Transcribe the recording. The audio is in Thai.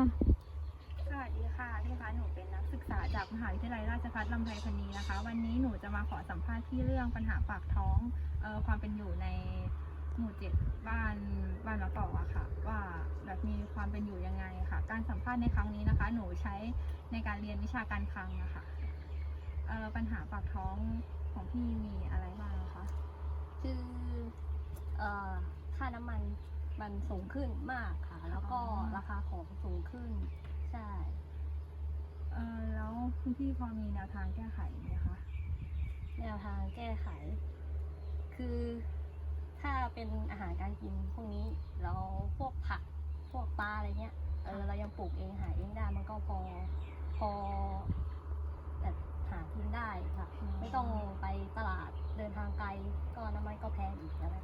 ค่ะ สวัสดีค่ะพี่คะหนูเป็นนักศึกษาจากมหาวิทยาลัยราชภัฏลำไพพณีนะคะ วันนี้หนูจะมาขอสัมภาษณ์ที่เรื่องปัญหาปากท้องเอ่อความเป็นอยู่ในหมู่เจ็ดบ้านบ้านมะกอกอะค่ะ ว่าแบบมีความเป็นอยู่ยังไงค่ะ การสัมภาษณ์ในครั้งนี้นะคะ หนูใช้ในการเรียนวิชาการคลังอะค่ะเอ่อปัญหาปากท้องของพี่มีอะไรบ้างคะคือเอ่อค่าน้ำมันมันสูงขึ้นมากค่ะ แล้วก็ราคาของสูงขึ้น ใช่ เอ่อแล้ว คุณพี่พอมีแนวทางแก้ไขไหมคะแนวทางแก้ไข คือถ้าเป็นอาหารการกินพวกนี้เราพวกผักพวกปลาอะไรเงี้ยเออเรายังปลูกเองหาเองได้มันก็พอพอแบบหากินได้ค่ะ ไม่ต้องไปตลาดเดินทางไกลก็น้ำมันก็แพงอีกอะไร